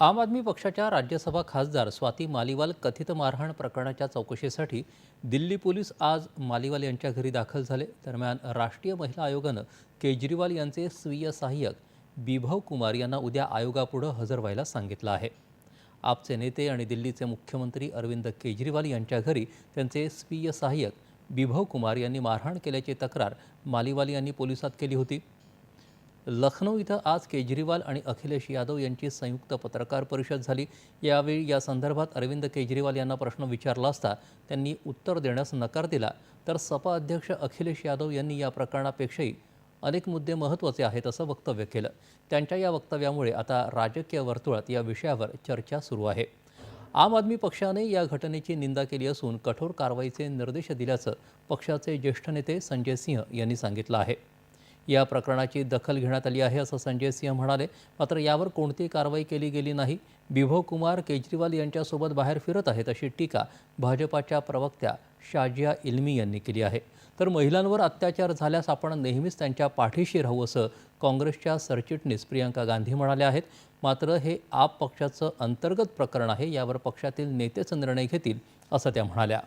आम आदमी पक्षाच्या राज्यसभा खासदार स्वाती मालिवाल कथित मारहाण प्रकरणाच्या चौकशीसाठी दिल्ली पोलीस आज मालिवाल यांच्या घरी दाखल झाले. दरम्यान राष्ट्रीय महिला आयोगानं केजरीवाल यांचे स्वीय सहाय्यक बिभव कुमार यांना उद्या आयोगापुढं हजर व्हायला सांगितलं आहे. आपचे नेते आणि दिल्लीचे मुख्यमंत्री अरविंद केजरीवाल यांच्या घरी त्यांचे स्वीय सहाय्यक बिभव कुमार यांनी मारहाण केल्याची तक्रार मालिवाल यांनी पोलिसात केली होती. लखनौ इथं आज केजरीवाल आणि अखिलेश यादव यांची संयुक्त पत्रकार परिषद झाली. यावेळी या संदर्भात अरविंद केजरीवाल यांना प्रश्न विचारला असता त्यांनी उत्तर देण्यास नकार दिला. तर सपा अध्यक्ष अखिलेश यादव यांनी या प्रकरणापेक्षाही अनेक मुद्दे महत्त्वाचे आहेत असं वक्तव्य केलं. त्यांच्या या वक्तव्यामुळे आता राजकीय वर्तुळात या विषयावर चर्चा सुरू आहे. आम आदमी पक्षाने या घटनेची निंदा केली असून कठोर कारवाईचे निर्देश दिल्याचं पक्षाचे ज्येष्ठ नेते संजय सिंह यांनी सांगितलं आहे. या प्रकरणाची दखल घेण्यात आली आहे असं संजय सिंह म्हणाले. मात्र यावर कोणतीही कारवाई केली गेली नाही. विभव कुमार केजरीवाल यांच्यासोबत बाहेर फिरत आहेत अशी टीका भाजपाच्या प्रवक्त्या शाजिया इल्मी यांनी केली आहे. तर महिलांवर अत्याचार झाल्यास आपण नेहमीच त्यांच्या पाठीशी राहू असं काँग्रेसच्या सरचिटणीस प्रियंका गांधी म्हणाल्या आहेत. मात्र हे आप पक्षाचं अंतर्गत प्रकरण आहे यावर पक्षातील नेतेच निर्णय घेतील असं त्या म्हणाल्या.